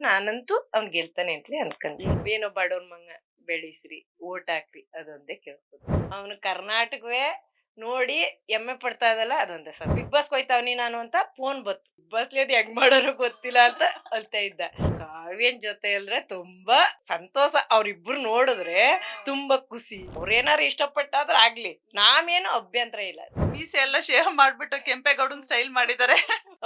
ನಾನಂತೂ ಅವ್ನ್ ಗೆಲ್ತಾನೆ ಅಂತಲೇ ಅನ್ಕೊಂತೀನಿ ಏನೋ ಬಡವ್ರ ಮಂಗ ಬೆಳೆಸ್ರಿ ಓಟ್ ಹಾಕ್ರಿ ಅದೊಂದೇ ಕೇಳ್ಬೋದು ಅವನು ಕರ್ನಾಟಕವೇ ನೋಡಿ ಎಮ್ಮೆ ಪಡ್ತಾ ಇದಲ್ಲ ಅದೊಂದೇ ಸರ್ ಬಿಗ್ ಬಾಸ್ ಹೋಯ್ತಾವ್ನಿ ನಾನು ಅಂತ ಫೋನ್ ಬತ್ತು ಬಿಗ್ ಬಾಸ್ ಲೇದ್ ಹೆಂಗ್ ಮಾಡೋರು ಗೊತ್ತಿಲ್ಲ ಅಂತ ಅಳ್ತಾ ಇದ್ದ. ಕಾವ್ಯನ್ ಜೊತೆ ಅಂದ್ರೆ ತುಂಬಾ ಸಂತೋಷ. ಅವ್ರಿಬ್ರು ನೋಡಿದ್ರೆ ತುಂಬಾ ಖುಷಿ. ಅವ್ರೇನಾರು ಇಷ್ಟಪಟ್ಟಾದ್ರೆ ಆಗ್ಲಿ. ನಾವೇನು ಅಭ್ಯಂತರ ಇಲ್ಲ. ಮೀಸೆ ಎಲ್ಲ ಶೇವ್ ಮಾಡ್ಬಿಟ್ಟು ಕೆಂಪೇಗೌಡನ್ ಸ್ಟೈಲ್ ಮಾಡಿದ್ದಾರೆ.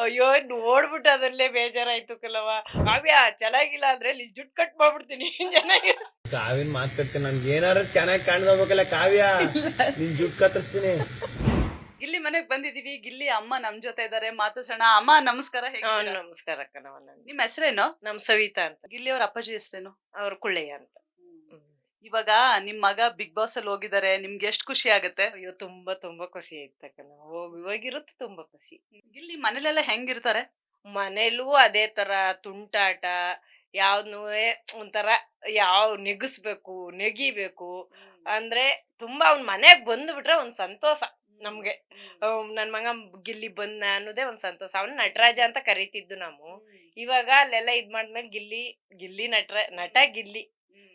ಅಯ್ಯೋ ನೋಡ್ಬಿಟ್ಟು ಅದರಲ್ಲೇ ಬೇಜಾರಾಯ್ತು ಕಲವ ಕಾವ್ಯ ಚೆನ್ನಾಗಿಲ್ಲ ಅಂದ್ರೆ ಇಲ್ಲಿ ಜುಟ್ ಕಟ್ ಮಾಡ್ಬಿಡ್ತೀನಿ. ಚೆನ್ನಾಗಿಲ್ಲ ಕಾವಿನ ಮಾತಾಡ್ತೀನಿ ನಮ್ಗೆ ನನ್ಗೆ ಏನಾರು ಚೆನ್ನಾಗಿ ಕಾಣ್ದೋಗ್ಬೇಕಲ್ಲ ಕಾವ್ಯ. ನಿನ್ ಜುಟ್ ಕತ್ತರಿಸ್ತೀನಿ. ಗಿಲ್ಲಿ ಮನೆಗ್ ಬಂದಿದೀವಿ. ಗಿಲ್ಲಿ ಅಮ್ಮ ನಮ್ ಜೊತೆ ಇದಾರೆ. ಮಾತಾಡ್ಸೋಣ ಅಮ್ಮ ನಮಸ್ಕಾರ. ಹಾ? ನಮಸ್ಕಾರ ಕಣವ ನನ್ ನಿಮ್ ಹೆಸರೇನು? ನಮ್ ಸವಿತಾ ಅಂತ. ಗಿಲ್ಲಿ ಅವ್ರ ಅಪ್ಪಾಜಿ ಹೆಸರೇನು? ಅವ್ರ ಕುಳ್ಳೆಯ ಅಂತ. ಇವಾಗ ನಿಮ್ ಮಗ ಬಿಗ್ ಬಾಸ್ ಅಲ್ಲಿ ಹೋಗಿದ್ದಾರೆ ನಿಮ್ಗೆ ಎಷ್ಟು ಖುಷಿ ಆಗುತ್ತೆ? ಅಯ್ಯೋ ತುಂಬಾ ತುಂಬಾ ಖುಷಿ ಆಯ್ತಕ್ಕಲ್ಲ ಕಣ. ಹೋಗ್ ಇವಾಗಿರುತ್ತೆ ತುಂಬಾ ಖುಷಿ. ಗಿಲ್ಲಿ ಮನೇಲೆಲ್ಲ ಹೆಂಗಿರ್ತಾರೆ? ಮನೇಲೂ ಅದೇ ತರ ತುಂಟಾಟ ಯಾವ್ದೂ ಒಂಥರ ಯಾವ ನೆಗಸ್ಬೇಕು ನೆಗಿಬೇಕು. ಅಂದ್ರೆ ತುಂಬಾ ಅವ್ನ್ ಮನೆಗ್ ಬಂದ್ಬಿಟ್ರೆ ಒಂದ್ ಸಂತೋಷ ನಮ್ಗೆ. ನನ್ ಮಗ ಗಿಲ್ಲಿ ಬಂದ ಅನ್ನೋದೇ ಒಂದ್ ಸಂತೋಷ. ಅವ್ನ ನಟರಾಜ ಅಂತ ಕರಿತಿದ್ದು ನಾವು. ಇವಾಗ ಅಲ್ಲೆಲ್ಲ ಇದ್ ಮಾಡ್ಮೇಲೆ ಗಿಲ್ಲಿ ಗಿಲ್ಲಿ ನಟರ ನಟ ಗಿಲ್ಲಿ.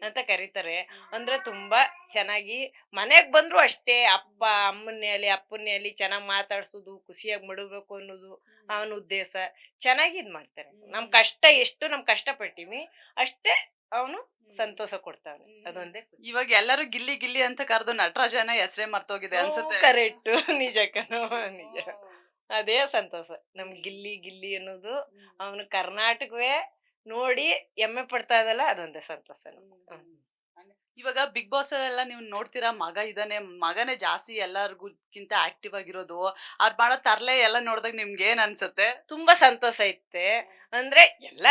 ಅಂತ ಕರೀತಾರೆ. ಅಂದ್ರೆ ತುಂಬಾ ಚೆನ್ನಾಗಿ ಮನೆಗ್ ಬಂದ್ರು ಅಷ್ಟೇ ಅಪ್ಪ ಅಮ್ಮನೇ ಅಲ್ಲಿ ಅಪ್ಪನೇ ಅಲ್ಲಿ ಚೆನ್ನಾಗ್ ಮಾತಾಡ್ಸೋದು ಖುಷಿಯಾಗಿ ಮಡಬೇಕು ಅನ್ನೋದು ಅವನ ಉದ್ದೇಶ. ಚೆನ್ನಾಗಿ ಇದ್ ಮಾಡ್ತಾರೆ. ನಮ್ ಕಷ್ಟ ಎಷ್ಟು ನಮ್ ಕಷ್ಟ ಪಟ್ಟಿವಿ ಅಷ್ಟೇ ಅವನು ಸಂತೋಷ ಕೊಡ್ತಾನೆ. ಅದೊಂದೇ ಇವಾಗ ಎಲ್ಲರೂ ಗಿಲ್ಲಿ ಗಿಲ್ಲಿ ಅಂತ ಕರೆದು ನಟರಾಜನ ಹೆಸರೇ ಮರ್ತೋಗಿದೆ ಅನ್ಸುತ್ತೆ. ಕರೆಕ್ಟ್. ನಿಜ ನಿಜ. ಅದೇ ಸಂತೋಷ. ನಮ್ ಗಿಲ್ಲಿ ಗಿಲ್ಲಿ ಅನ್ನೋದು ಅವನು ಕರ್ನಾಟಕವೇ ನೋಡಿ ಹೆಮ್ಮೆ ಪಡ್ತಾ ಇದಲ್ಲ ಅದೊಂದೇ ಸಂತೋಷ. ಇವಾಗ ಬಿಗ್ ಬಾಸ್ ಎಲ್ಲ ನೀವು ನೋಡ್ತೀರಾ? ಮಗ ಇದಾನೆ ಮಗನೇ ಜಾಸ್ತಿ ಎಲ್ಲರಿಗಿಂತ ಆಕ್ಟಿವ್ ಆಗಿರೋದು ಅವ್ರ್ ಮಾಡೋ ತರಲೆ ಎಲ್ಲ ನೋಡಿದಾಗ ನಿಮ್ಗೆ ಏನ್ ಅನ್ಸುತ್ತೆ? ತುಂಬಾ ಸಂತೋಷ ಐತೆ. ಅಂದ್ರೆ ಎಲ್ಲ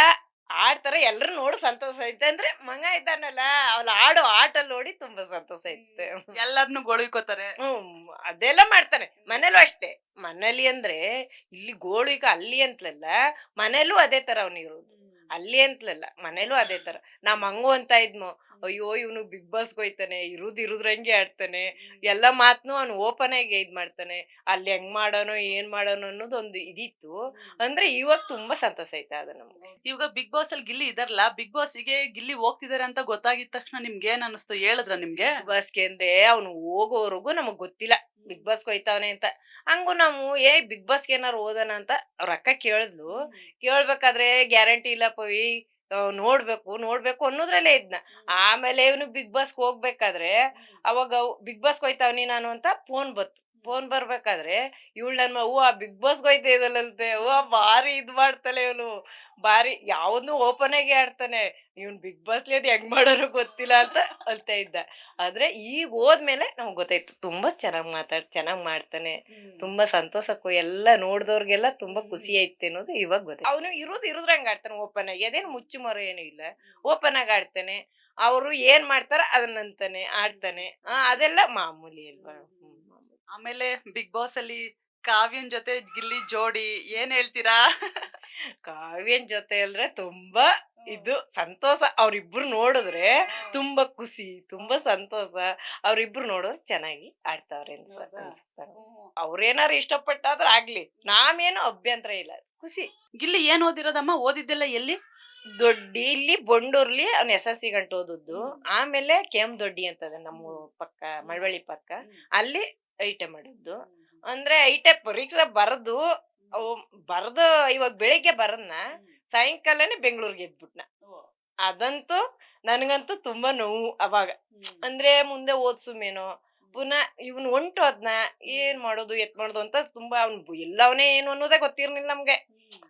ಆಡ್ತಾರೆ ಎಲ್ರು ನೋಡಿ ಸಂತೋಷ ಐತೆ ಅಂದ್ರೆ ಮಗ ಇದ್ದಾನಲ್ಲ ಅವ್ಲ ಆಡೋ ಆಟ ನೋಡಿ ತುಂಬಾ ಸಂತೋಷ ಐತೆ. ಎಲ್ಲರನ್ನು ಗೋಳಿಕೋತಾರೆ. ಹ್ಮ್ ಅದೆಲ್ಲ ಮಾಡ್ತಾನೆ ಮನೇಲೂ ಅಷ್ಟೇ. ಮನೇಲಿ ಅಂದ್ರೆ ಇಲ್ಲಿ ಗೋಳಿಕ ಅಲ್ಲಿ ಅಂತಲಲ್ಲ ಮನೇಲೂ ಅದೇ ತರ ಅವ್ನಿರೋದು ಅಲ್ಲಿ ಅಂತಲಲ್ಲ ಮನೇಲೂ ಅದೇ ತರ. ನಮ್ ಹಂಗು ಅಂತ ಇದ್ಮೋ ಅಯ್ಯೋ ಇವನು ಬಿಗ್ ಬಾಸ್ ಹೋಯ್ತಾನೆ ಇರುದ್ ಇರುದ್ರಂಗೆ ಆಡ್ತಾನೆ ಎಲ್ಲ ಮಾತ್ನು ಅವ್ನು ಓಪನ್ ಆಗಿ ಇದ್ ಮಾಡ್ತಾನೆ. ಅಲ್ಲಿ ಹೆಂಗ್ ಮಾಡೋನೋ ಏನ್ ಮಾಡೋನೋ ಅನ್ನೋದು ಒಂದು ಇದಿತ್ತು ಅಂದ್ರೆ ಇವಾಗ ತುಂಬಾ ಸಂತೋಷ ಆಯ್ತಾ ಅದು ನಮ್ಗೆ. ಇವಾಗ ಬಿಗ್ ಬಾಸ್ ಅಲ್ಲಿ ಗಿಲ್ಲಿ ಇದಾರಲ್ಲ ಬಿಗ್ ಬಾಸ್ಗೆ ಗಿಲ್ಲಿ ಹೋಗ್ತಿದಾರೆ ಅಂತ ಗೊತ್ತಾಗಿದ ತಕ್ಷಣ ನಿಮ್ಗೆ ಏನ್ ಅನಿಸ್ತು? ಹೇಳಿದ್ರ ನಿಮ್ಗೆ? ಬಿಗ್ ಬಾಸ್ಗೆ ಅಂದ್ರೆ ಅವ್ನು ಹೋಗೋವರೆಗೂ ನಮಗ್ ಗೊತ್ತಿಲ್ಲ. ಬಿಗ್ ಬಾಸ್ ಹೋಯ್ತಾವನೆ ಅಂತ. ಹಂಗು ನಾವು ಏ ಬಿಗ್ ಬಾಸ್ಗೆ ಏನಾರು ಓದೋಣ ಅಂತ ಅವ್ರ ಅಕ್ಕ ಕೇಳಿದ್ಲು. ಕೇಳ್ಬೇಕಾದ್ರೆ ಗ್ಯಾರಂಟಿ ಇಲ್ಲ ಪವಿ ನೋಡ್ಬೇಕು ನೋಡ್ಬೇಕು ಅನ್ನೋದ್ರಲ್ಲೇ ಇದ್ನ. ಆಮೇಲೆ ಇವನು ಬಿಗ್ ಬಾಸ್ಗೆ ಹೋಗ್ಬೇಕಾದ್ರೆ ಅವಾಗ ಬಿಗ್ ಬಾಸ್ ಹೋಯ್ತಾವನಿ ನಾನು ಅಂತ ಫೋನ್ ಬತ್ತು ಫೋನ್ ಬರ್ಬೇಕಾದ್ರೆ ಇವಳು ನನ್ನ ಹೂವ ಬಿಗ್ ಬಾಸ್ ಹೋಯ್ತಾ ಇದಲ್ಲಂತೆ ಹೂವ ಭಾರಿ ಇದ್ ಮಾಡ್ತಾಳೆ ಇವನು. ಭಾರಿ ಯಾವ್ದು ಓಪನ್ ಆಗಿ ಆಡ್ತಾನೆ. ಇವನ್ ಬಿಗ್ ಬಾಸ್ ಅದು ಹೆಂಗ್ ಮಾಡೋರು ಗೊತ್ತಿಲ್ಲ ಅಂತ ಅಳ್ತಾ ಇದ್ದ. ಆದ್ರೆ ಈಗ ಹೋದ್ಮೇಲೆ ನಮ್ಗೆ ಗೊತ್ತಾಯ್ತು ತುಂಬಾ ಚೆನ್ನಾಗ್ ಮಾತಾಡ್ ಚೆನ್ನಾಗ್ ಮಾಡ್ತಾನೆ. ತುಂಬಾ ಸಂತೋಷಕ್ಕೂ ಎಲ್ಲ ನೋಡ್ದವ್ರಿಗೆಲ್ಲ ತುಂಬಾ ಖುಷಿ ಐತೆ ಅನ್ನೋದು ಇವಾಗ ಗೊತ್ತಾಯ್ತು. ಅವನು ಇರೋದು ಇರೋದ್ರಂಗ ಆಡ್ತಾನೆ ಓಪನ್ ಆಗಿ. ಅದೇನು ಮುಚ್ಚು ಮರ ಏನು ಇಲ್ಲ. ಓಪನ್ ಆಗಿ ಆಡ್ತಾನೆ. ಅವರು ಏನ್ ಮಾಡ್ತಾರ ಅದನ್ನಂತಾನೆ ಆಡ್ತಾನೆ. ಆ, ಅದೆಲ್ಲ ಮಾಮೂಲಿ ಅಲ್ವಾ. ಆಮೇಲೆ ಬಿಗ್ ಬಾಸ್ ಅಲ್ಲಿ ಕಾವ್ಯನ್ ಜೊತೆ ಗಿಲ್ಲಿ ಜೋಡಿ ಏನ್ ಹೇಳ್ತೀರಾ? ಕಾವ್ಯನ್ ಜೊತೆ ಅಂದ್ರೆ ತುಂಬಾ ಇದು ಸಂತೋಷ. ಅವ್ರಿಬ್ರು ನೋಡಿದ್ರೆ ತುಂಬಾ ಖುಷಿ ತುಂಬಾ ಸಂತೋಷ. ಅವ್ರಿಬ್ರು ನೋಡೋರು ಚೆನ್ನಾಗಿ ಆಡ್ತಾವ್ರೆ ಅನ್ಸ ಹೌದಾ? ಅನ್ಸುತ್ತೆ ಅವ್ರೇನಾರು ಇಷ್ಟಪಟ್ಟಾದ್ರೆ ಆಗ್ಲಿ. ನಾವೇನು ಅಭ್ಯಂತರ ಇಲ್ಲ. ಖುಷಿ. ಗಿಲ್ಲಿ ಏನ್ ಓದಿರೋದಮ್ಮ? ಓದಿದ್ದೆಲ್ಲ ಎಲ್ಲಿ? ದೊಡ್ಡಿ ಇಲ್ಲಿ ಬೊಂಡೂರ್ಲಿ ಅವ್ನ ಎಸ್ ಎಲ್ ಸಿ ಗಂಟು ಓದದ್ದು. ಆಮೇಲೆ ಕೆಮ್ ದೊಡ್ಡಿ ಅಂತದ ನಮ್ಮ ಪಕ್ಕ ಮಳವಳ್ಳಿ ಪಕ್ಕ. ಅಲ್ಲಿ ಐಟೆ ಮಾಡಿದ್ದು. ಅಂದ್ರೆ ಐಟೆ ಪರೀಕ್ಷೆ ಬರೆದು ಅವು ಬರ್ದು ಇವಾಗ ಬೆಳಿಗ್ಗೆ ಬರದ್ನ ಸಾಯಂಕಾಲನೇ ಬೆಂಗಳೂರಿಗೆ ಎದ್ಬಿಟ್ನ. ಅದಂತೂ ನನ್ಗಂತೂ ತುಂಬಾ ನೋವು ಅವಾಗ. ಅಂದ್ರೆ ಮುಂದೆ ಓದ್ಸುಮೇನೋ ಪುನಃ ಇವ್ನ್ ಹೊಂಟು ಅದ್ನ ಏನ್ ಮಾಡೋದು ಎತ್ ಮಾಡೋದು ಅಂತ ತುಂಬಾ ಅವ್ನ್ ಎಲ್ಲವನೇ ಏನು ಅನ್ನೋದೇ ಗೊತ್ತಿರ್ಲಿಲ್ಲ ನಮ್ಗೆ.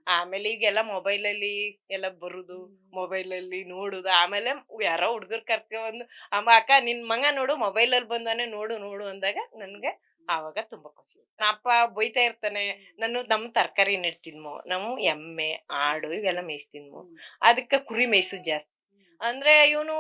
ಆಮೇಲೆ ಈಗೆಲ್ಲ ಮೊಬೈಲ್ ಅಲ್ಲಿ ಎಲ್ಲ ಬರುದು ಮೊಬೈಲ್ ಅಲ್ಲಿ ನೋಡುದು ಆಮೇಲೆ ಯಾರೋ ಹುಡುಗರ್ ಕರ್ಕೊಂಡ್ ಬಂದು ಅಮ್ಮ ಅಕ್ಕ ನಿನ್ ಮಗ ನೋಡು ಮೊಬೈಲ್ ಅಲ್ಲಿ ಬಂದಾನೆ ನೋಡು ನೋಡು ಅಂದಾಗ ನನ್ಗೆ ಆವಾಗ ತುಂಬಾ ಖುಷಿ. ನಮ್ಮ ಅಪ್ಪ ಬೈತಾ ಇರ್ತಾನೆ ನಾನು ನಮ್ ತರಕಾರಿ ನೆಡ್ತಿದ್ಮೋ ನಾವು ಎಮ್ಮೆ ಆಡು ಇವೆಲ್ಲ ಮೇಯ್ಸ್ತಿದ್ಮೋ ಅದಕ್ಕೆ ಕುರಿ ಮೇಯಿಸು ಜಾಸ್ತಿ. ಅಂದ್ರೆ ಇವನು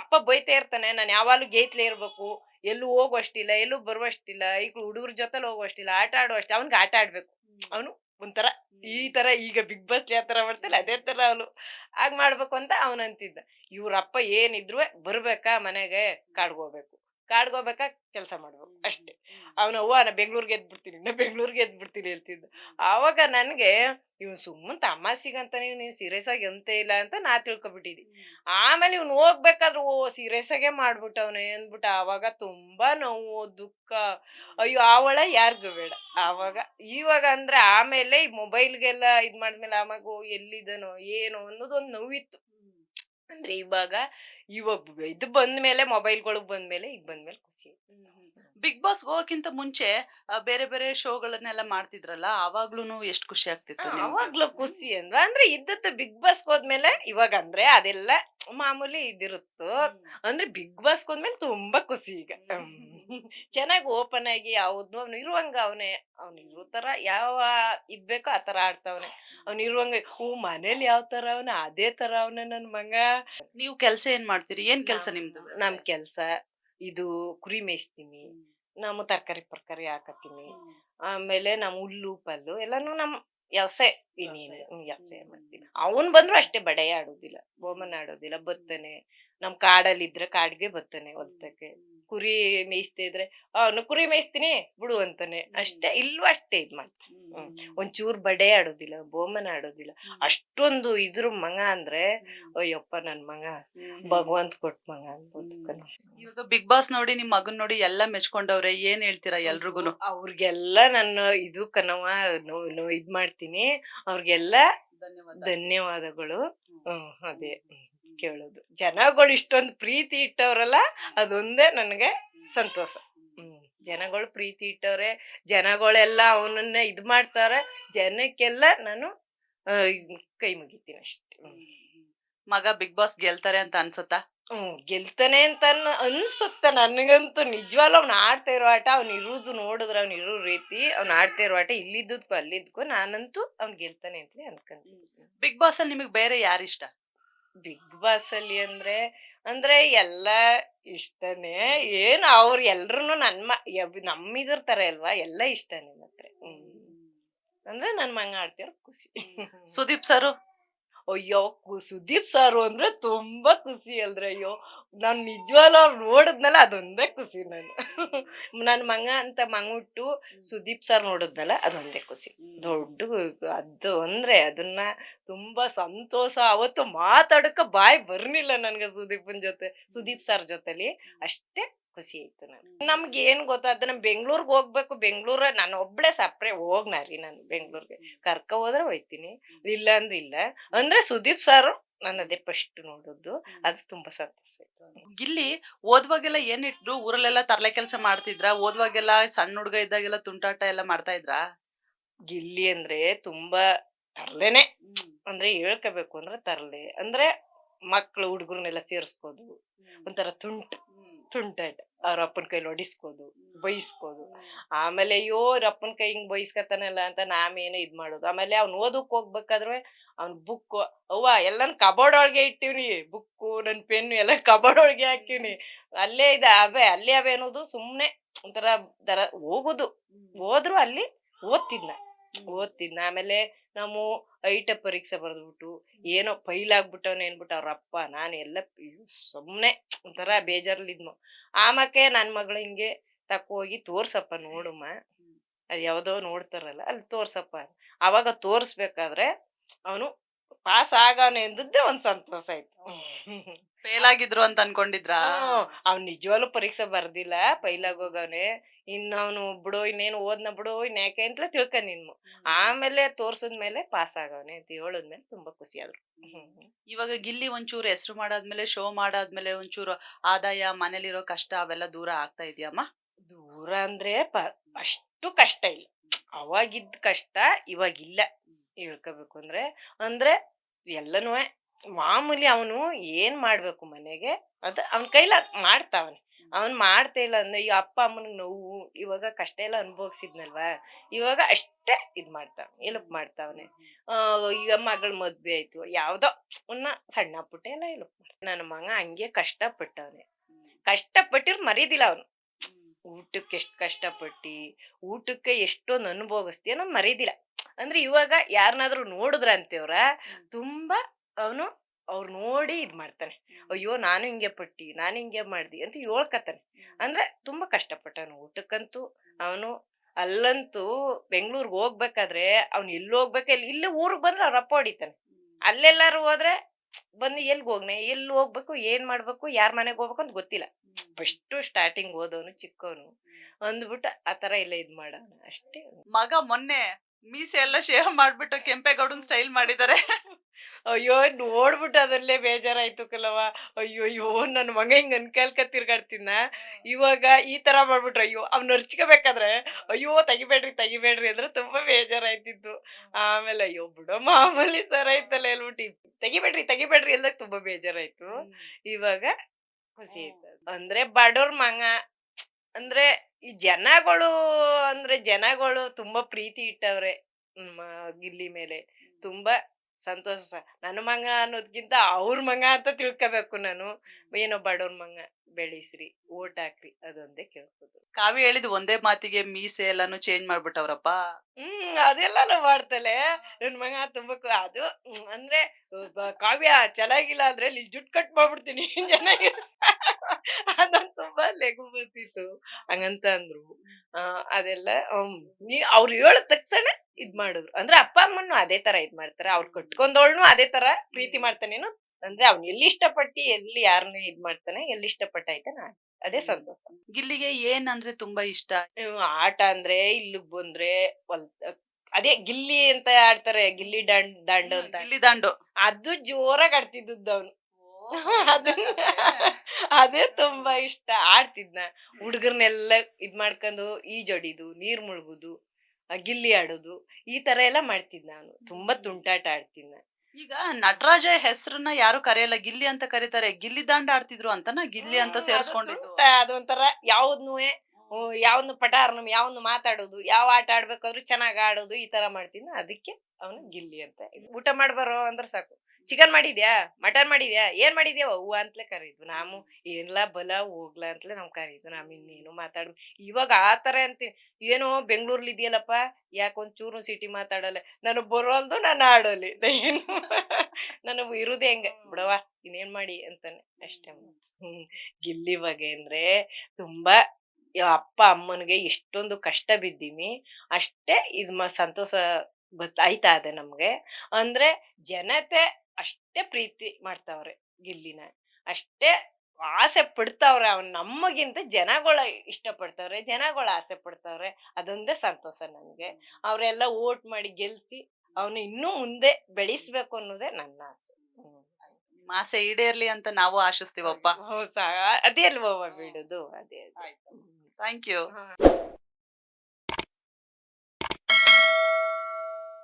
ಅಪ್ಪ ಬೈತಾ ಇರ್ತಾನೆ ನಾನು ಯಾವಾಗಲೂ ಗೇತ್ಲೆ ಇರ್ಬೇಕು ಎಲ್ಲೂ ಹೋಗುವಷ್ಟಿಲ್ಲ ಎಲ್ಲೂ ಬರುವಷ್ಟಿಲ್ಲ ಈಗ ಹುಡುಗರ ಜೊತೆಲಿ ಹೋಗುವಷ್ಟಿಲ್ಲ ಆಟ ಆಡುವಷ್ಟು ಅವನ್ಗೆ ಆಟ ಆಡ್ಬೇಕು. ಅವನು ಒಂಥರ ಈ ತರ ಈಗ ಬಿಗ್ ಬಾಸ್ ಯಾವ ತರ ಮಾಡ್ತಾರೆ ಅದೇ ತರ ಅವನು ಹಾಗ್ ಮಾಡ್ಬೇಕು ಅಂತ ಅವನಂತಿದ್ದ. ಇವ್ರಪ್ಪ ಏನಿದ್ರು ಬರ್ಬೇಕಾ ಮನೆಗೆ ಕಾಡ್ಗೋಗ್ಬೇಕು. ಕಾಡ್ಗೆ ಹೋಗ್ಬೇಕಾ ಕೆಲಸ ಮಾಡ್ಬೇಕು. ಅಷ್ಟೇ. ಅವನ ಅವ್ವ ನಾ ಬೆಂಗ್ಳೂರ್ಗೆ ಎದ್ಬಿಡ್ತೀನಿ ನಾ ಬೆಂಗ್ಳೂರ್ಗೆ ಎದ್ಬಿಡ್ತೀನಿ ಹೇಳ್ತಿದ್ದ ಆವಾಗ ನನಗೆ ಇವ್ನು ಸುಮ್ಮನೆ ತಮಾಸಿಗಂತ ನೀವು ಸೀರಿಯಸ್ ಆಗಿ ಎಂತ ಇಲ್ಲ ಅಂತ ನಾ ತಿಳ್ಕೊಬಿಟ್ಟಿದ್ದೆ. ಆಮೇಲೆ ಇವ್ನು ಹೋಗ್ಬೇಕಾದ್ರೆ ಓ ಸೀರಿಯಸ್ ಆಗೇ ಮಾಡ್ಬಿಟ್ಟವ್ನೆ ಅಂದ್ಬಿಟ್ಟು. ಆವಾಗ ತುಂಬಾ ನೋವು ದುಃಖ. ಅಯ್ಯೋ ಆವಳ ಯಾರಿಗೂ ಬೇಡ. ಆವಾಗ ಇವಾಗ ಅಂದ್ರೆ ಆಮೇಲೆ ಈ ಮೊಬೈಲ್ಗೆಲ್ಲ ಇದ್ ಮಾಡಿದ್ಮೇಲೆ ಆಮಾಗ ಎಲ್ಲಿದನೋ ಏನೋ ಅನ್ನೋದು ಒಂದು ನೋವಿತ್ತು. ಅಂದ್ರೆ ಇವಾಗ ಇವಾಗ ಇದು ಬಂದ್ಮೇಲೆ ಮೊಬೈಲ್ಗಳು ಬಂದ್ಮೇಲೆ ಈಗ ಬಂದ್ಮೇಲೆ ಖುಷಿ. ಬಿಗ್ ಬಾಸ್ ಹೋಗಕ್ಕಿಂತ ಮುಂಚೆ ಆ, ಬೇರೆ ಬೇರೆ ಶೋಗಳನ್ನೆಲ್ಲ ಮಾಡ್ತಿದ್ರಲ್ಲ ಅವಾಗ್ಲೂನು ಎಷ್ಟು ಖುಷಿ ಆಗ್ತಿತ್ತು ನಿಮ್ಗೆ? ಅವಾಗ್ಲೂ ಖುಷಿ ಅಂದ್ರೆ ಅಂದ್ರೆ ಇದ್ದದ್ದು ಬಿಗ್ ಬಾಸ್ ಹೋದ್ಮೇಲೆ ಇವಾಗ ಅಂದ್ರೆ ಅದೆಲ್ಲ ಮಾಮೂಲಿ ಇದಿರುತ್ತೋ. ಅಂದ್ರೆ ಬಿಗ್ ಬಾಸ್ ಹೋದ್ಮೇಲೆ ತುಂಬಾ ಖುಷಿ ಈಗ. ಚೆನ್ನಾಗಿ ಓಪನ್ ಆಗಿ ಯಾವ್ದು ಅವ್ನು ಇರುವಂಗ ಅವನೇ ಅವ್ನು ಇರೋ ತರ ಯಾವ ಇದ್ಬೇಕೋ ಆ ತರ ಆಡ್ತಾವನೆ. ಅವ್ನು ಇರುವಂಗ ಹ್ಞೂ ಮನೇಲಿ ಯಾವ ತರ ಅವನ ಅದೇ ತರ ಅವನ ನನ್ ಮಗ. ನೀವು ಕೆಲ್ಸ ಏನ್ ಮಾಡ್ತೀರಿ? ಏನ್ ಕೆಲ್ಸ ನಿಮ್ದು? ನಮ್ ಕೆಲ್ಸ ಇದು ಕುರಿ ಮೇಯಿಸ್ತೀನಿ ನಮ್ಮ ತರಕಾರಿ ಪರ್ಕಾರಿ ಹಾಕತ್ತೀನಿ ಆಮೇಲೆ ನಮ್ಮ ಹುಲ್ಲು ಪಲ್ಲು ಎಲ್ಲಾನು ನಮ್ ವ್ಯವಸಾಯ ಇನ್ನೇನು ವ್ಯವಸಾಯ. ಮಾಡ್ತೀನಿ ಅವನ್ ಬಂದ್ರು ಅಷ್ಟೇ ಬಡೆಯ ಆಡೋದಿಲ್ಲ ಬೋಮನ್ ಆಡೋದಿಲ್ಲ ಬತ್ತಾನೆ ನಮ್ ಕಾಡಲ್ಲಿ ಇದ್ರೆ ಕಾಡ್ಗೆ ಬರ್ತಾನೆ ಹೊಲ್ತಕ್ಕೆ. ಕುರಿ ಮೇಯಿಸ್ತಾ ಇದ್ರೆ ಅವನು ಕುರಿ ಮೇಯಿಸ್ತೀನಿ ಬಿಡು ಅಂತಾನೆ. ಅಷ್ಟೇ ಇಲ್ಲೂ ಅಷ್ಟೇ ಇದ್ ಮಾಡ್ತಾನೆ. ಒಂಚೂರ್ ಬಡೆ ಆಡೋದಿಲ್ಲ ಬೋಮನ ಆಡೋದಿಲ್ಲ. ಅಷ್ಟೊಂದು ಇದ್ರ ಮಗ ಅಂದ್ರೆ ಅಯ್ಯಪ್ಪ ನನ್ ಮಗ ಭಗವಂತ ಕೊಟ್ ಮಗ ಅನ್ಬೋದು ಕಣೋ. ಇವಾಗ ಬಿಗ್ ಬಾಸ್ ನೋಡಿ ನಿಮ್ ಮಗನ್ ನೋಡಿ ಎಲ್ಲಾ ಮೆಚ್ಕೊಂಡವ್ರೆ ಏನ್ ಹೇಳ್ತೀರಾ ಎಲ್ರಿಗೂ ಅವ್ರಿಗೆಲ್ಲ ನಾನು ಇದು ಕನವ ನೋ ನೋ ಇದ್ ಮಾಡ್ತೀನಿ. ಅವ್ರಿಗೆಲ್ಲ ಧನ್ಯವಾದಗಳು. ಹ್ಮ್. ಅದೇ ಕೇಳೋದು. ಜನಗಳು ಇಷ್ಟೊಂದು ಪ್ರೀತಿ ಇಟ್ಟವ್ರಲ್ಲ ಅದೊಂದೇ ನನಗೆ ಸಂತೋಷ. ಹ್ಮ್. ಜನಗಳು ಪ್ರೀತಿ ಇಟ್ಟವ್ರೆ ಜನಗಳೆಲ್ಲ ಅವನನ್ನ ಇದ್ ಮಾಡ್ತಾರೆ ಜನಕ್ಕೆಲ್ಲ ನಾನು ಕೈ ಮುಗಿತೀನಿ ಅಷ್ಟೇ. ಮಗ ಬಿಗ್ ಬಾಸ್ ಗೆಲ್ತಾರೆ ಅಂತ ಅನ್ಸತ್ತಾ? ಹ್ಮ್ ಗೆಲ್ತಾನೆ ಅಂತ ಅನ್- ಅನ್ಸುತ್ತೆ ನನಗಂತೂ. ನಿಜವಾಗ್ಲೂ ಅವ್ನು ಆಡ್ತಾ ಇರೋ ಆಟ ಅವ್ನು ಇರೋದು ನೋಡಿದ್ರೆ ಅವ್ನು ಇರೋ ರೀತಿ ಅವ್ನು ಆಡ್ತಾ ಇರೋ ಆಟ ಇಲ್ಲಿದ್ದಕ್ಕೂ ಅಲ್ಲಿದ್ದಕ್ಕೂ ನಾನಂತೂ ಅವ್ನು ಗೆಲ್ತಾನೆ ಅಂತ ಅನ್ಕೊಂಡಿದ್ದೀನಿ ಬಿಗ್ ಬಾಸ್ ಅಲ್ಲಿ ನಿಮಗ್ ಬೇರೆ ಯಾರು ಇಷ್ಟ ಬಿಗ್ ಬಾಸ್ ಅಲ್ಲಿ ಅಂದ್ರೆ ಅಂದ್ರೆ ಎಲ್ಲ ಇಷ್ಟನೇ. ಏನು ಅವ್ರು ಎಲ್ರು ನನ್ ಮ ಯಬ್- ನಮ್ಮಿದಿರ್ತಾರೆ ಅಲ್ವಾ? ಎಲ್ಲ ಇಷ್ಟನೇ ಮಾತ್ರ. ಹ್ಮ್. ಅಂದ್ರೆ ನನ್ ಮಂಗ ಆಡ್ತಿರೋ ಖುಷಿ. ಸುದೀಪ್ ಸರ್? ಅಯ್ಯೋ ಸುದೀಪ್ ಸಾರು ಅಂದ್ರೆ ತುಂಬಾ ಖುಷಿ ಅಲ್ರಿ ಅಯ್ಯೋ. ನಾನು ನಿಜವಾಗ್ಲೂ ಅವ್ರು ನೋಡಿದ್ನಲ್ಲ ಅದೊಂದೇ ಖುಷಿ ನಾನು. ನನ್ ಮಂಗ ಅಂತ ಮಂಗುಟ್ಟು ಸುದೀಪ್ ಸರ್ ನೋಡಿದ್ನಲ್ಲ ಅದೊಂದೇ ಖುಷಿ. ದೊಡ್ಡ ಅದು ಅಂದ್ರೆ ಅದನ್ನ ತುಂಬಾ ಸಂತೋಷ. ಅವತ್ತು ಮಾತಾಡಕ ಬಾಯ್ ಬರ್ನಿಲ್ಲ ನನ್ಗೆ ಸುದೀಪನ್ ಜೊತೆ ಸುದೀಪ್ ಸರ್ ಜೊತೆಲಿ. ಅಷ್ಟೇ ಖುಷಿ ಆಯ್ತು ನನ್ಗೆ. ನಮ್ಗೆ ಏನ್ ಗೊತ್ತಾದ ನಮ್ ಬೆಂಗ್ಳೂರ್ಗ್ ಹೋಗ್ಬೇಕು. ಬೆಂಗ್ಳೂರ ನಾನು ಒಬ್ಳೆ ಸಪ್ರೆ ಹೋಗ್ನಾರಿ ನಾನು ಬೆಂಗ್ಳೂರ್ಗೆ. ಕರ್ಕ ಹೋದ್ರೆ ಹೋಯ್ತೀನಿ. ಇಲ್ಲ ಅಂದ್ರೆ ಇಲ್ಲ. ಅಂದ್ರೆ ಸುದೀಪ್ ಸಾರು ನಾನು ಅದೇ ಫಸ್ಟ್ ನೋಡೋದು ಅದು ತುಂಬಾ ಸಂತೋಷ ಆಯ್ತು ಇಲ್ಲಿ ಓದ್ವಾಗೆಲ್ಲ ಏನ್ ಇಟ್ರು? ಊರಲ್ಲೆಲ್ಲ ತರ್ಲೆ ಕೆಲ್ಸ ಮಾಡ್ತಿದ್ರ? ಓದ್ವಾಗೆಲ್ಲ ಸಣ್ಣ ಹುಡ್ಗ ಇದ್ದಾಗೆಲ್ಲ ತುಂಟಾಟ ಎಲ್ಲ ಮಾಡ್ತಾ ಇದ್ರ? ಗಿಲ್ಲಿ ಅಂದ್ರೆ ತುಂಬಾ ತರ್ಲೆನೆ. ಅಂದ್ರೆ ಹೇಳ್ಕೋಬೇಕು ಅಂದ್ರೆ ತರಲೆ. ಅಂದ್ರೆ ಮಕ್ಳು ಹುಡುಗರನ್ನೆಲ್ಲ ಸೇರಿಸ್ಕೋದು. ಒಂಥರ ತುಂಟ್ ತುಂಟಾಟ ಅವ್ರ ಅಪ್ಪನ ಕೈಲಿ ಹೊಡಿಸ್ಕೋದು ಬೈಸ್ಕೋದು. ಆಮೇಲೆ ಅಯ್ಯೋ ಅವ್ರ ಅಪ್ಪನ ಕೈ ಹಿಂಗ್ ಬೈಸ್ಕತಾನಲ್ಲ ಅಂತ ನಾವೇನೋ ಇದ್ ಮಾಡೋದು. ಆಮೇಲೆ ಅವ್ನು ಓದಕ್ ಹೋಗ್ಬೇಕಾದ್ರೆ ಅವ್ನ್ ಬುಕ್ ಅವ್ವ ಎಲ್ಲಾನ ಕಬೋರ್ಡ್ ಒಳಗೆ ಇಟ್ಟಿವ್ನಿ. ಬುಕ್ಕು ನನ್ ಪೆನ್ ಎಲ್ಲ ಕಬೋರ್ಡ್ ಒಳಗೆ ಹಾಕಿವ್ನಿ ಅಲ್ಲೇ ಇದೆ ಅವೇ ಅಲ್ಲೇ ಅವೆ ಅನ್ನೋದು ಸುಮ್ನೆ ಒಂಥರ ದರ ಹೋಗುದು. ಹೋದ್ರು ಅಲ್ಲಿ ಓದ್ತಿದ್ನ. ಓದ್ತಿದ್ನ. ಆಮೇಲೆ ನಾವು ಐಟ ಪರೀಕ್ಷೆ ಬರ್ದ್ಬಿಟ್ಟು ಏನೋ ಫೈಲ್ ಆಗ್ಬಿಟ್ಟವನ ಏನ್ಬಿಟ್ಟು ಅವ್ರ ಅಪ್ಪ ನಾನು ಎಲ್ಲ ಸುಮ್ಮನೆ ಒಂಥರ ಬೇಜಾರಲ್ಲಿದ್ನು ಆಮಕ್ಕೆ ನನ್ನ ಮಗಳು ಹಿಂಗೆ ತಕ್ಕೋಗಿ ತೋರ್ಸಪ್ಪ ನೋಡಮ್ಮ ಅದು ಯಾವ್ದೋ ನೋಡ್ತಾರಲ್ಲ ಅಲ್ಲಿ ತೋರ್ಸಪ್ಪ ಅವಾಗ ತೋರಿಸ್ಬೇಕಾದ್ರೆ ಅವನು ಪಾಸ್ ಆಗವನೆ ಎಂದದ್ದೇ ಒಂದು ಸಂತೋಷ ಆಯ್ತು. ಫೇಲ್ ಆಗಿದ್ರು ಅಂತ ಅನ್ಕೊಂಡಿದ್ರ? ಅವ್ನು ನಿಜವಾಗ್ಲೂ ಪರೀಕ್ಷೆ ಬರ್ದಿಲ್ಲ ಫೈಲ್ ಹೋಗವ್ನೆ ಇನ್ನು ಅವನು ಬಿಡು ಇನ್ನೇನು ಓದ್ನ ಬಿಡು ಇನ್ ಯಾಕೆ ಅಂತ ತಿಳ್ಕ ನಿನ್ಮು ಆಮೇಲೆ ತೋರ್ಸದ್ಮೇಲೆ ಪಾಸ್ ಆಗವನೆ ಅಂತ ಹೇಳದ್ಮೇಲೆ ತುಂಬಾ ಖುಷಿ ಆದ್ರು. ಹ್ಮ್. ಇವಾಗ ಗಿಲ್ಲಿ ಒಂಚೂರು ಹೆಸರು ಮಾಡಾದ್ಮೇಲೆ ಶೋ ಮಾಡಾದ್ಮೇಲೆ ಒಂಚೂರು ಆದಾಯ ಮನೇಲಿರೋ ಕಷ್ಟ ಅವೆಲ್ಲ ದೂರ ಆಗ್ತಾ ಇದೆಯಮ್ಮ? ದೂರ ಅಂದ್ರೆ ಅಷ್ಟು ಕಷ್ಟ ಇಲ್ಲ. ಅವಾಗಿದ್ದ ಕಷ್ಟ ಇವಾಗಿಲ್ಲ ಹೇಳ್ಕೋಬೇಕು ಅಂದ್ರೆ ಅಂದ್ರೆ ಎಲ್ಲನೂ ಮಾಮೂಲಿ ಅವನು ಏನ್ ಮಾಡ್ಬೇಕು ಮನೆಗೆ ಅದ ಅವನ್ ಕೈಲ ಮಾಡ್ತಾವನೆ. ಅವನ್ ಮಾಡ್ತಾ ಇಲ್ಲ ಅಂದ್ರೆ ಈ ಅಪ್ಪ ಅಮ್ಮನಿಗೆ ನೋವು ಇವಾಗ ಕಷ್ಟ ಎಲ್ಲ ಅನುಭವಿಸಿದ್ನಲ್ವಾ? ಇವಾಗ ಅಷ್ಟೇ ಇದ್ ಮಾಡ್ತಾವ ಎಲ್ಪ್ ಮಾಡ್ತಾವನೆ ಆ ಈಗ ಮಗಳ ಮದ್ವೆ ಆಯ್ತು ಯಾವ್ದೋ ಅನ್ನ ಸಣ್ಣ ಪುಟ್ಟ ಎಲ್ಲ ಎಲ್ಪ್ ಮಾಡ್ತಾನೆ ನನ್ನ ಮಗ ಹಂಗೆ ಕಷ್ಟ ಕಷ್ಟಪಟ್ಟಿರ್ ಮರೀದಿಲ್ಲ ಅವನು. ಊಟಕ್ಕೆ ಎಷ್ಟು ಕಷ್ಟಪಟ್ಟಿ ಊಟಕ್ಕೆ ಎಷ್ಟೊಂದು ಅನುಭವಿಸ್ತಿ ಅನ್ನೋದು ಮರೀದಿಲ್ಲ. ಅಂದ್ರೆ ಇವಾಗ ಯಾರನ್ನಾದ್ರೂ ನೋಡಿದ್ರ ಅಂತೇವ್ರ ತುಂಬಾ ಅವನು ಅವ್ರು ನೋಡಿ ಇದು ಮಾಡ್ತಾನೆ. ಅಯ್ಯೋ ನಾನು ಹಿಂಗೆ ಪಟ್ಟಿ ನಾನು ಹಿಂಗೆ ಮಾಡ್ದಿ ಅಂತ ಹೇಳ್ಕತಾನೆ ಅಂದ್ರೆ ತುಂಬಾ ಕಷ್ಟಪಟ್ಟನು ಊಟಕ್ಕಂತೂ ಅವನು ಅಲ್ಲಂತೂ ಬೆಂಗ್ಳೂರ್ಗೆ ಹೋಗ್ಬೇಕಾದ್ರೆ ಅವ್ನು ಎಲ್ಲಿ ಹೋಗ್ಬೇಕು ಇಲ್ಲಿ ಊರಿಗೆ ಬಂದ್ರೆ ಅವ್ರ ಅಪ್ಪ ಹೊಡಿತಾನೆ. ಅಲ್ಲೆಲ್ಲಾರು ಹೋದ್ರೆ ಬಂದು ಎಲ್ಲಿ ಹೋಗ್ನೆ ಎಲ್ಲಿ ಹೋಗ್ಬೇಕು ಏನ್ ಮಾಡ್ಬೇಕು ಯಾರ ಮನೆಗೆ ಹೋಗ್ಬೇಕು ಅಂತ ಗೊತ್ತಿಲ್ಲ. ಫಸ್ಟ್ ಸ್ಟಾರ್ಟಿಂಗ್ ಹೋದವನು ಚಿಕ್ಕವನು. ಅಂದ್ಬಿಟ್ಟು ಆತರ ಎಲ್ಲ ಇದ್ ಮಾಡ ಅಷ್ಟೇ. ಮಗ ಮೊನ್ನೆ ಮೀಸೆ ಎಲ್ಲ ಶೇವ್ ಮಾಡ್ಬಿಟ್ಟು ಕೆಂಪೇಗೌಡನ್ ಸ್ಟೈಲ್ ಮಾಡಿದ್ದಾರೆ ಅಯ್ಯೋ ನೋಡ್ಬಿಟ್ಟು ಅದರಲ್ಲೇ ಬೇಜಾರಾಯ್ತು ಕಲವ ಅಯ್ಯೋ ಅಯ್ಯೋ ನನ್ ಮಗ ಹಿಂಗ್ ಅನ್ಕಲ್ಕ ತಿರ್ಗಾಡ್ತೀನ ಇವಾಗ ಈ ತರ ಮಾಡ್ಬಿಟ್ರೆ. ಅಯ್ಯೋ ಅವ್ನ ಹರ್ಚ್ಕೋಬೇಕಾದ್ರೆ ಅಯ್ಯೋ ತೆಗಿಬೇಡ್ರಿ ತೆಗಿಬೇಡ್ರಿ ಅಂದ್ರೆ ತುಂಬಾ ಬೇಜಾರಾಯ್ತಿತ್ತು. ಆಮೇಲೆ ಅಯ್ಯೋ ಬಿಡೋ ಮಾಮೂಲಿ ಸರ್ ಆಯ್ತಲ್ಲ ಹೇಳ್ಬಿಟ್ಟು ತೆಗಿಬೇಡ್ರಿ ತೆಗಿಬೇಡ್ರಿ ಎಲ್ಲ ತುಂಬಾ ಬೇಜಾರಾಯ್ತು. ಇವಾಗ ಖುಷಿ ಆಯ್ತು ಅಂದ್ರೆ ಬಡವ್ರ ಮಂಗ ಅಂದ್ರೆ ಈ ಜನಗಳು ಅಂದ್ರೆ ಜನಗಳು ತುಂಬಾ ಪ್ರೀತಿ ಇಟ್ಟವ್ರೆ ಗಿಲ್ಲಿ ಮೇಲೆ. ತುಂಬಾ ಸಂತೋಷ. ನನ್ನ ಮಂಗ ಅನ್ನೋದ್ಕಿಂತ ಅವ್ರ ಮಂಗ ಅಂತ ತಿಳ್ಕೊಬೇಕು ನಾನು. ಏನೋ ಬಡವ್ರ ಮಗ. ಬೆಳೆಸ್ರಿ ಓಟ್ ಹಾಕ್ರಿ ಅದೊಂದೇ ಕೇಳ್ಬೋದು ಕಾವಿ ಹೇಳಿದ್ ಒಂದೇ ಮಾತಿಗೆ ಮೀಸೆ ಎಲ್ಲಾನು ಚೇಂಜ್ ಮಾಡ್ಬಿಟ್ಟವ್ರಪ್ಪ. ಹ್ಮ್ ಅದೆಲ್ಲಾನು ಮಾಡ್ತಲೆ? ನನ್ ಮಗ ತುಂಬಾ ಕು- ಅದು ಹ್ಮ್, ಅಂದ್ರೆ ಕಾವ್ಯ ಚೆನ್ನಾಗಿಲ್ಲ ಅಂದ್ರೆ ಇಲ್ಲಿ ಜುಟ್ ಕಟ್ ಮಾಡ್ಬಿಡ್ತೀನಿ ಚೆನ್ನಾಗಿಲ್ಲ ಅದೊಂದ್ ತುಂಬಾ ಲೆಗು ಬರ್ತಿತ್ತು. ಹಂಗಂತ ಅಂದ್ರು. ಆ, ಅದೆಲ್ಲ ಹ್ಮ್, ನೀ ಅವ್ರು ಹೇಳ ತಕ್ಷಣ ಇದ್ ಮಾಡಿದ್ರು. ಅಂದ್ರೆ ಅಪ್ಪ ಅಮ್ಮನು ಅದೇ ತರ ಇದ್ ಮಾಡ್ತಾರೆ. ಅವ್ರು ಕಟ್ಕೊಂಡವಳ್ನು ಅದೇ ತರ ಪ್ರೀತಿ ಮಾಡ್ತಾನೇನು ಅಂದ್ರೆ ಅವ್ನ್ ಎಲ್ಲಿ ಇಷ್ಟಪಟ್ಟಿ ಎಲ್ಲಿ ಯಾರನ್ನ ಇದ್ ಮಾಡ್ತಾನೆ ಎಲ್ಲಿ ಇಷ್ಟಪಟ್ಟ ಆಯ್ತಾನ ಅದೇ ಸಂತೋಷ. ಗಿಲ್ಲಿಗೆ ಏನ್ ಅಂದ್ರೆ ತುಂಬಾ ಇಷ್ಟ? ಆಟ ಅಂದ್ರೆ ಇಲ್ಲಿಗ್ ಬಂದ್ರೆ ಅದೇ ಗಿಲ್ಲಿ ಅಂತ ಆಡ್ತಾರೆ ಗಿಲ್ಲಿ ದಾಂಡ್ ದಾಂಡು ಅಂತ. ಗಿಲ್ಲಿ ದಾಂಡು. ಅದು ಜೋರಾಗಿ ಆಡ್ತಿದ್ದದ್ದು ಅವನು. ಅದನ್ನ ಅದೇ ತುಂಬಾ ಇಷ್ಟ. ಆಡ್ತಿದ್ನ. ಹುಡುಗರ್ನೆಲ್ಲ ಇದ್ ಮಾಡ್ಕೊಂಡು ಈಜೊಡಿದು ನೀರ್ ಮುಳುಗುದು ಗಿಲ್ಲಿ ಆಡೋದು ಈ ತರ ಎಲ್ಲ ಮಾಡ್ತಿದ್ ನಾನು ತುಂಬಾ ತುಂಟಾಟ ಆಡ್ತಿದ್ನ. ಈಗ ನಟರಾಜ ಹೆಸರನ್ನ ಯಾರು ಕರೆಯಲ್ಲ ಗಿಲ್ಲಿ ಅಂತ ಕರೀತಾರೆ. ಗಿಲ್ಲಿ ದಾಂಡ ಆಡ್ತಿದ್ರು ಅಂತನ ಗಿಲ್ಲಿ ಅಂತ ಸೇರಿಸ್ಕೊಂಡಿದ್ದು. ಅದೊಂಥರ ಯಾವ್ದನ್ನು ಯಾವ್ದು ಪಟಾರ್ನು ಯಾವ್ದು ಮಾತಾಡೋದು ಯಾವ ಆಟ ಆಡ್ಬೇಕಾದ್ರೂ ಚೆನ್ನಾಗ್ ಆಡೋದು ಈ ತರ ಮಾಡ್ತೀನಿ ಅದಕ್ಕೆ ಅವನು ಗಿಲ್ಲಿ ಅಂತ. ಊಟ ಮಾಡ್ಬಾರೋ ಅಂದ್ರೆ ಸಾಕು. ಚಿಕನ್ ಮಾಡಿದ್ಯಾ? ಮಟನ್ ಮಾಡಿದ್ಯಾ? ಏನ್ ಮಾಡಿದ್ಯಾ? ಹೂವ ಅಂತಲೇ ಕರೀದ್ವು ನಾವು ಏನ್ಲ ಬಲ ಹೋಗ್ಲಾ ಅಂತಲೇ ನಾವು ಕರೀದ್ವು ನಾವ್ ಇನ್ನೇನು ಮಾತಾಡ್ ಇವಾಗ ಆ ತರ ಅಂತೀನಿ. ಏನೋ ಬೆಂಗ್ಳೂರ್ಲಿ ಇದೆಯಲ್ಲಪ್ಪ. ಯಾಕೆ ಒಂದ್ ಚೂರು ಸಿಟಿ ಮಾತಾಡಲ್ಲ. ನಾನು ಬರೋಲ್ದು ನಾನು ಆಡೋಲಿ. ಏನು? ನನಗ್ ಇರುದೇ ಹೆಂಗ? ಬಿಡವ ಇನ್ನೇನ್ ಮಾಡಿ ಅಂತಾನೆ. ಅಷ್ಟೇ ಹ್ಮ್. ಗಿಲ್ಲಿ ಬಗ್ಗೆ ಅಂದ್ರೆ ತುಂಬಾ ಅಪ್ಪ ಅಮ್ಮನಿಗೆ ಎಷ್ಟೊಂದು ಕಷ್ಟ ಬಿದ್ದೀನಿ ಅಷ್ಟೇ ಇದ್ ಮ ಸಂತೋಷ ಗೊತ್ತಾಯ್ತಾ ಇದೆ ನಮ್ಗೆ. ಅಂದ್ರೆ ಜನತೆ ಅಷ್ಟೇ ಪ್ರೀತಿ ಮಾಡ್ತಾವ್ರೆ ಗಿಲ್ಲಿನ ಅಷ್ಟೇ ಆಸೆ ಪಡ್ತಾವ್ರೆ ಅವ್ನ್ ನಮಗಿಂತ ಜನಗಳ ಇಷ್ಟ ಪಡ್ತಾವ್ರೆ ಜನಗಳ ಆಸೆ ಪಡ್ತಾವ್ರೆ ಅದೊಂದೇ ಸಂತೋಷ ನನ್ಗೆ ಅವ್ರೆಲ್ಲ ಓಟ್ ಮಾಡಿ ಗೆಲ್ಸಿ ಅವನು ಇನ್ನೂ ಮುಂದೆ ಬೆಳೆಸ್ಬೇಕು ಅನ್ನೋದೇ ನನ್ನ ಆಸೆ. ಆಸೆ ಈಡೇರ್ಲಿ ಅಂತ ನಾವು ಆಶಿಸ್ತೀವಪ್ಪ ಅದೇ ಅಲ್ವಾ ಬಿಡುದು ಅದೇ ಅದೇ. Thank you.